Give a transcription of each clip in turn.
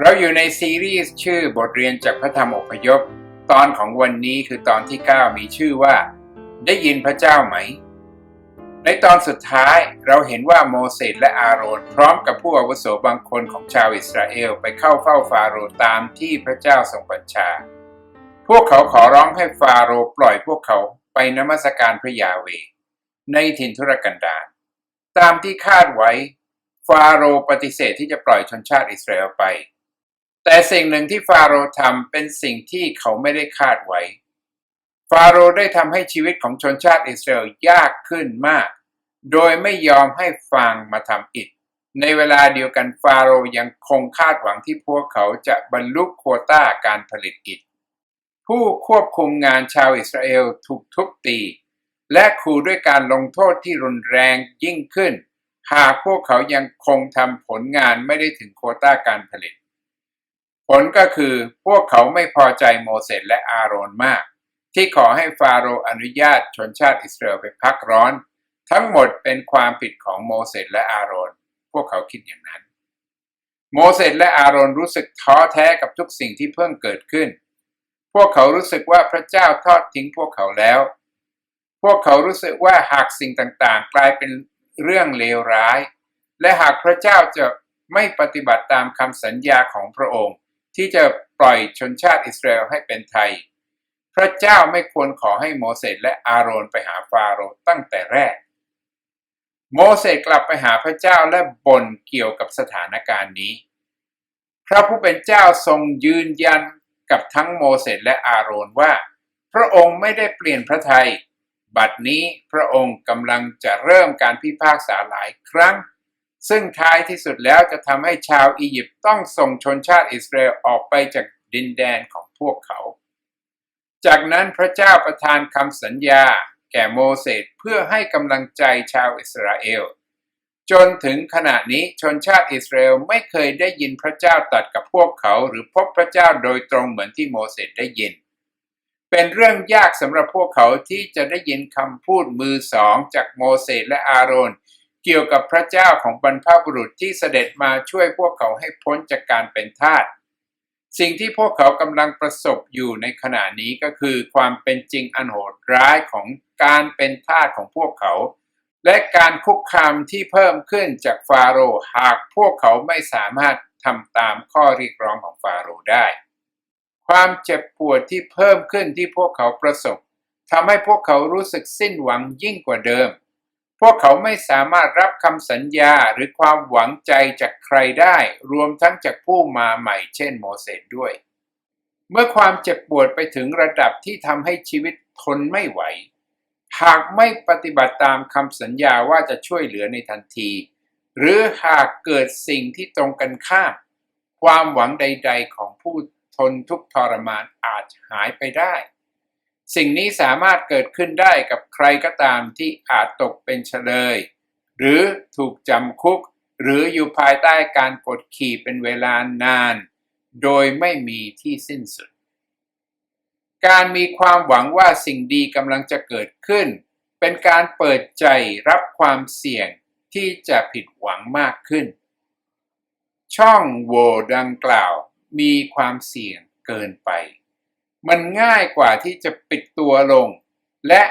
เราอยู่ในซีรีส์ชื่อบทเรียนจากพระธรรมอพยพ ตอนของวันนี้คือตอนที่ 9 มีชื่อว่า ได้ยินพระเจ้าไหม ในตอนสุดท้ายเราเห็นว่าโมเสสและอาโรนพร้อมกับผู้อาวุโสบางคนของชาวอิสราเอลไปเข้าเฝ้าฟาโรห์ตามที่พระเจ้าทรงบัญชา พวกเขาขอร้องให้ฟาโรห์ปล่อยพวกเขาไปนมัสการพระยาเว ในถิ่นทุรกันดารตามที่คาดไว้ ฟาโรห์ปฏิเสธที่จะปล่อยชนชาติอิสราเอลไป แต่สิ่งหนึ่งที่ฟาโรห์ทำเป็นสิ่งที่เขาไม่ได้คาดไว้ ฟาโรห์ได้ทำให้ชีวิตของชนชาติอิสราเอลยากขึ้นมาก โดยไม่ยอมให้ฟางมาทำอิฐในเวลาเดียวกันฟาโรห์ยังคงคาดหวังที่พวกเขาจะบรรลุโควต้าการผลิตอิฐ ผู้ควบคุมงานชาวอิสราเอลถูกทุบตี และขู่ด้วยการลงโทษที่รุนแรงยิ่งขึ้น หากพวกเขายังคงทำผลงานไม่ได้ถึงโควต้าการผลิต ผลก็คือพวกเขาไม่พอใจโมเสสและอาโรนมาก ที่ขอให้ฟาโรห์อนุญาตชนชาติอิสราเอลไปพักร้อน ทั้งหมดเป็นความผิดของโมเสสและอาโรน พวกเขาคิดอย่างนั้น โมเสสและอาโรนรู้สึกท้อแท้กับทุกสิ่งที่เพิ่งเกิดขึ้น พวกเขารู้สึกว่าพระเจ้าทอดทิ้งพวกเขาแล้ว พวกเขารู้สึกว่าหากสิ่งต่างๆ กลายเป็นเรื่องเลวร้าย และหากพระเจ้าจะไม่ปฏิบัติตามคำสัญญาของพระองค์ ที่จะปล่อยชนชาติอิสราเอลให้เป็นไทย พระเจ้าไม่ควรขอให้โมเสสและอาโรนไปหาฟาโรห์ตั้งแต่แรก โมเสสกลับไปหาพระเจ้าและบ่นเกี่ยวกับสถานการณ์นี้ พระผู้เป็นเจ้าทรงยืนยันกับทั้งโมเสสและอาโรนว่า พระองค์ไม่ได้เปลี่ยนพระทัยบัดนี้พระองค์กำลังจะเริ่มการพิพากษาหลายครั้ง ซึ่งท้ายที่สุดแล้วจะทำให้ชาวอียิปต์ต้องส่งชนชาติอิสราเอลออกไปจากดินแดนของพวกเขา จากนั้นพระเจ้าประทานคำสัญญา แก่โมเสสเพื่อให้กำลังใจชาวอิสราเอล จนถึงขณะนี้ชนชาติอิสราเอลไม่เคยได้ยินพระเจ้าตัดกับพวกเขา หรือพบพระเจ้าโดยตรงเหมือนที่โมเสสได้ยิน เป็นเรื่องยากสำหรับพวกเขาที่จะได้ยินคำพูดมือสองจากโมเสสและอาโรน เกี่ยวกับพระเจ้าของบรรพบุรุษที่เสด็จมาช่วยพวกเขาให้พ้นจากการเป็นทาสสิ่งที่พวกเขากำลังประสบอยู่ในขณะนี้ก็คือความเป็นจริงอันโหดร้ายของการเป็นทาสของพวกเขา และการคุกคามที่เพิ่มขึ้นจากฟาโรห์หากพวกเขาไม่สามารถทำตามข้อเรียกร้องของฟาโรห์ได้ ความเจ็บปวดที่เพิ่มขึ้นที่พวกเขาประสบทำให้พวกเขารู้สึกสิ้นหวังยิ่งกว่าเดิม วกเขาไม่สามารถรับคำสัญญาหรือความหวังใจจากใครได้ รวมทั้งจากผู้มาใหม่เช่นโมเสสด้วย เมื่อความเจ็บปวดไปถึงระดับที่ทำให้ชีวิตทนไม่ไหว หากไม่ปฏิบัติตามคำสัญญาว่าจะช่วยเหลือในทันที หรือหากเกิดสิ่งที่ตรงกันข้าม ความหวังใด ๆ ของผู้ทนทุกทรมานอาจหายไปได้ สิ่งนี้สามารถเกิดขึ้นได้กับใครก็ตามที่อาจตกเป็นเฉลย หรือถูกจำคุก หรืออยู่ภายใต้การกดขี่เป็นเวลานาน โดยไม่มีที่สิ้นสุด การมีความหวังว่าสิ่งดีกำลังจะเกิดขึ้น เป็นการเปิดใจรับความเสี่ยงที่จะผิดหวังมากขึ้น ช่องโหว่ดังกล่าวมีความเสี่ยงเกินไป มันง่ายกว่าที่จะปิดตัวลง และ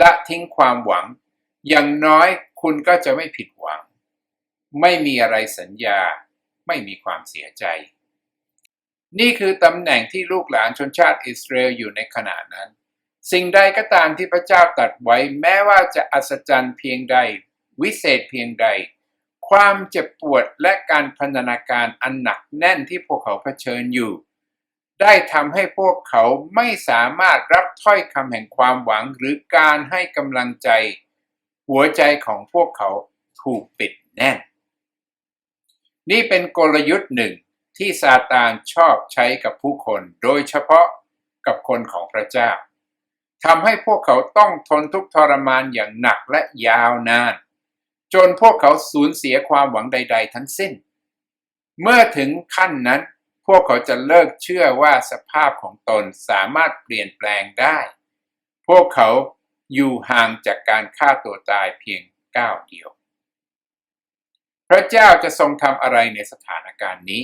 ละทิ้งความหวัง อย่างน้อยคุณก็จะไม่ผิดหวัง ไม่มีอะไรสัญญา ไม่มีความเสียใจ นี่คือตำแหน่งที่ลูกหลานชนชาติอิสราเอลอยู่ในขณะนั้น สิ่งใดก็ตามที่พระเจ้าตรัดไว้แม้ว่าจะอัศจรรย์เพียงใด วิเศษเพียงใด ความเจ็บปวดและการพันธนาการอันหนักแน่นที่พวกเขาเผชิญอยู่ ได้ทำให้พวกเขาไม่สามารถรับถ้อยคำแห่งความหวังหรือการให้กำลังใจ หัวใจของพวกเขาถูกปิดแน่น นี่เป็นกลยุทธ์หนึ่งที่ซาตานชอบใช้กับผู้คน โดยเฉพาะกับคนของพระเจ้าทำให้พวกเขาต้องทนทุกทรมานอย่างหนักและยาวนาน จนพวกเขาสูญเสียความหวังใด ๆ ทั้งสิ้น เมื่อถึงขั้นนั้น พวกเขาจะเลิกเชื่อว่าสภาพของตนสามารถเปลี่ยนแปลงได้ พวกเขาอยู่ห่างจากการฆ่าตัวตายเพียงก้าวเดียว พระเจ้าจะทรงทำอะไรในสถานการณ์นี้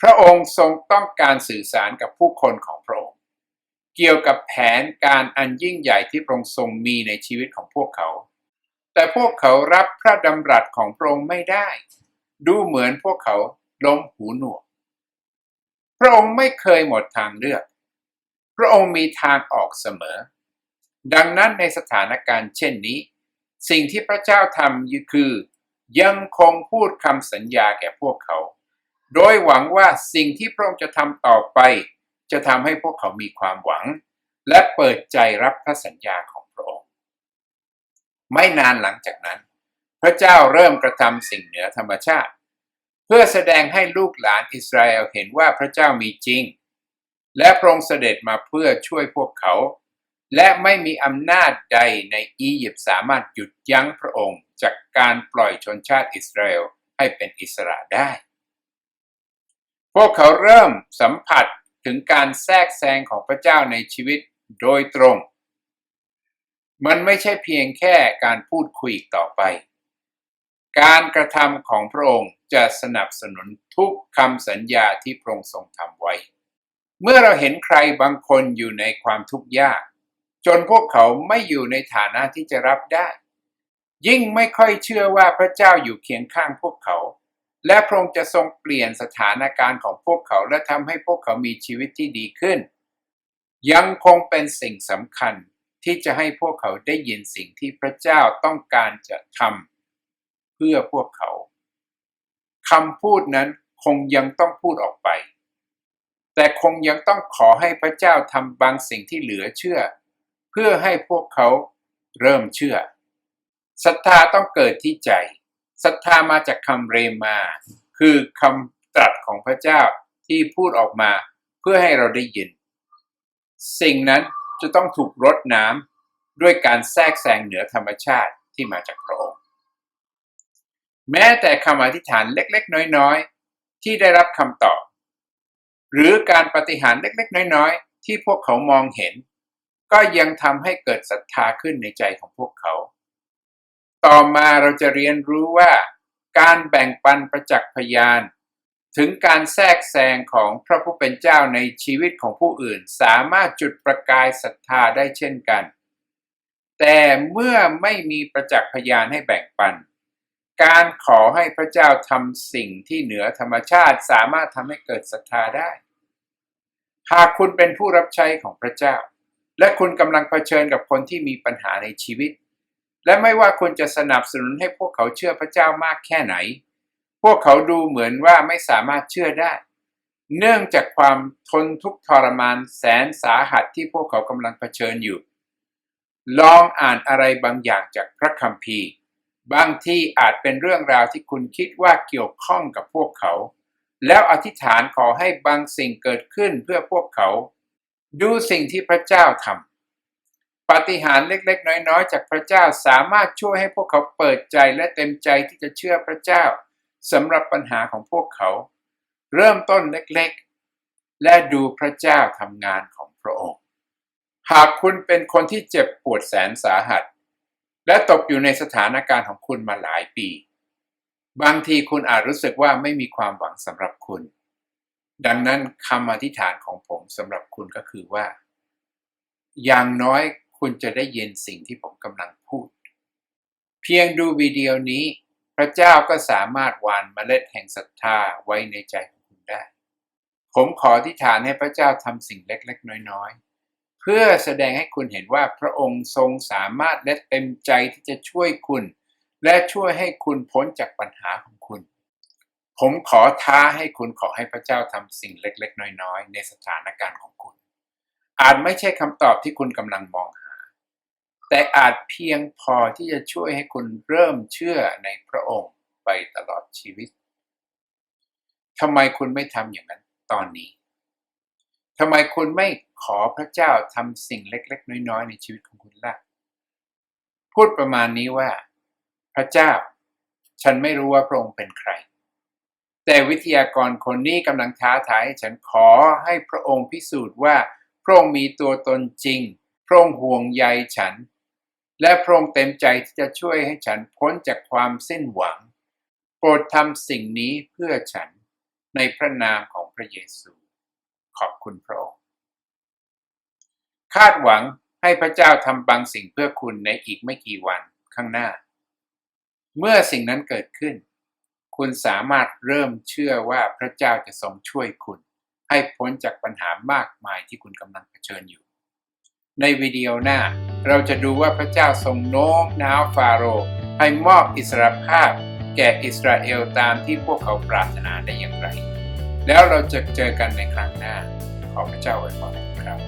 พระองค์ทรงต้องการสื่อสารกับผู้คนของพระองค์ เกี่ยวกับแผนการอันยิ่งใหญ่ที่พระองค์ทรงมีในชีวิตของพวกเขา แต่พวกเขารับพระดำรัสของพระองค์ไม่ได้ ดูเหมือนพวกเขา ล้มหูหนวก พระองค์ไม่เคยหมดทางเลือก พระองค์มีทางออกเสมอ ดังนั้นในสถานการณ์เช่นนี้ สิ่งที่พระเจ้าทำคือ ยังคงพูดคำสัญญาแก่พวกเขา โดยหวังว่าสิ่งที่พระองค์จะทำต่อไป จะทำให้พวกเขามีความหวัง และเปิดใจรับพระสัญญาของพระองค์ ไม่นานหลังจากนั้น พระเจ้าเริ่มกระทำสิ่งเหนือธรรมชาติ พื่อแสดงให้ลูกหลานอิสราเอลเห็นว่าพระเจ้ามีจริง และพระองค์เสด็จมาเพื่อช่วยพวกเขา และไม่มีอำนาจใดในอียิปต์สามารถหยุดยั้งพระองค์จากการปล่อยชนชาติอิสราเอลให้เป็นอิสระได้ พวกเขาเริ่มสัมผัสถึงการแทรกแซงของพระเจ้าในชีวิตโดยตรง มันไม่ใช่เพียงแค่การพูดคุยต่อไป การกระทำของพระองค์จะสนับสนุนทุกคำสัญญาที่พระองค์ทรงทำไว้ เมื่อเราเห็นใครบางคนอยู่ในความทุกข์ยาก จนพวกเขาไม่อยู่ในฐานะที่จะรับได้ ยิ่งไม่ค่อยเชื่อว่าพระเจ้าอยู่เคียงข้างพวกเขา และพระองค์จะทรงเปลี่ยนสถานการณ์ของพวกเขาและทำให้พวกเขามีชีวิตที่ดีขึ้น ยังคงเป็นสิ่งสำคัญที่จะให้พวกเขาได้ยินสิ่งที่พระเจ้าต้องการจะทำ พื่อพวกเขาคำพูดนั้นคงยังต้องพูดออกไป แต่คงยังต้องขอให้พระเจ้าทำบางสิ่งที่เหลือเชื่อ เพื่อให้พวกเขาเริ่มเชื่อศรัทธาต้องเกิดที่ใจศรัทธามาจากคำเรมา คือคำตรัสของพระเจ้าที่พูดออกมาเพื่อให้เราได้ยิน สิ่งนั้นจะต้องถูกรดน้ำด้วยการแทรกแซงเหนือธรรมชาติที่มาจากพระองค์ แม้แต่คำอธิษฐานเล็กๆ น้อยๆ ที่ได้รับคำตอบ หรือการปฏิหารเล็กๆ น้อยๆ ที่พวกเขามองเห็น ก็ยังทำให้เกิดศรัทธาขึ้นในใจของพวกเขา ต่อมาเราจะเรียนรู้ว่าการแบ่งปันประจักษ์พยาน ถึงการแทรกแซงของพระผู้เป็นเจ้าในชีวิตของผู้อื่น สามารถจุดประกายศรัทธาได้เช่นกัน แต่เมื่อไม่มีประจักษ์พยานให้แบ่งปัน การขอให้พระเจ้าทำสิ่งที่เหนือธรรมชาติสามารถทำให้เกิดศรัทธาได้ หากคุณเป็นผู้รับใช้ของพระเจ้า และคุณกำลังเผชิญกับคนที่มีปัญหาในชีวิต และไม่ว่าคุณจะสนับสนุนให้พวกเขาเชื่อพระเจ้ามากแค่ไหน พวกเขาดูเหมือนว่าไม่สามารถเชื่อได้ เนื่องจากความทนทุกข์ทรมานแสนสาหัสที่พวกเขากำลังเผชิญอยู่ ลองอ่านอะไรบางอย่างจากพระคัมภีร์ บางทีอาจเป็นเรื่องราวที่คุณคิดว่าเกี่ยวข้องกับพวกเขา แล้วอธิษฐานขอให้บางสิ่งเกิดขึ้นเพื่อพวกเขา ดูสิ่งที่พระเจ้าทำปาฏิหาริย์เล็กๆ น้อยๆ จากพระเจ้าสามารถช่วยให้พวกเขาเปิดใจและเต็มใจที่จะเชื่อพระเจ้าสำหรับปัญหาของพวกเขา เริ่มต้นเล็กๆ และดูพระเจ้าทำงานของพระองค์ หากคุณเป็นคนที่เจ็บปวดแสนสาหัส และตกอยู่ในสถานการณ์ของคุณมาหลายปี บางทีคุณอาจรู้สึกว่าไม่มีความหวังสำหรับคุณ ดังนั้นคำอธิษฐานของผมสำหรับคุณก็คือว่า อย่างน้อยคุณจะได้ยินสิ่งที่ผมกำลังพูด เพียงดูวิดีโอนี้ พระเจ้าก็สามารถหวานเมล็ดแห่งศรัทธาไว้ในใจของคุณได้ ผมขออธิษฐานให้พระเจ้าทำสิ่งเล็กๆ น้อยๆ เพื่อแสดงให้คุณเห็นว่าพระองค์ทรงสามารถและเต็มใจที่จะช่วยคุณ และช่วยให้คุณพ้นจากปัญหาของคุณ ผมขอท้าให้คุณขอให้พระเจ้าทำสิ่งเล็ก ๆ น้อย ๆ ในสถานการณ์ของคุณ อาจไม่ใช่คำตอบที่คุณกำลังมองหา แต่อาจเพียงพอที่จะช่วยให้คุณเริ่มเชื่อในพระองค์ไปตลอดชีวิตทำไมคุณไม่ทำอย่างนั้นตอนนี้ทำไมคุณไม่ ขอพระเจ้าทำสิ่งเล็ก ๆ น้อย ๆ ในชีวิตของคุณละพูดประมาณนี้ว่า พระเจ้า ฉันไม่รู้ว่าพระองค์เป็นใคร แต่วิทยากรคนนี้กำลังท้าทายให้ฉันขอให้พระองค์พิสูจน์ว่า พระองค์มีตัวตนจริง พระองค์ห่วงใยฉัน และพระองค์เต็มใจที่จะช่วยให้ฉันพ้นจากความสิ้นหวัง โปรดทำสิ่งนี้เพื่อฉันในพระนามของพระเยซู ขอบคุณพระองค์ คาดหวังให้พระเจ้าทำบางสิ่งเพื่อคุณในอีกไม่กี่วันข้างหน้า เมื่อสิ่งนั้นเกิดขึ้น คุณสามารถเริ่มเชื่อว่าพระเจ้าจะทรงช่วยคุณ ให้พ้นจากปัญหามากมายที่คุณกำลังเผชิญอยู่ ในวิดีโอหน้าเราจะดูว่าพระเจ้าทรงโน้มน้าวฟาโรห์ให้มอบอิสรภาพ แก่อิสราเอลตามที่พวกเขาปรารถนาได้อย่างไร แล้วเราจะเจอกันในครั้งหน้า ขอพระเจ้าอวยพรครับ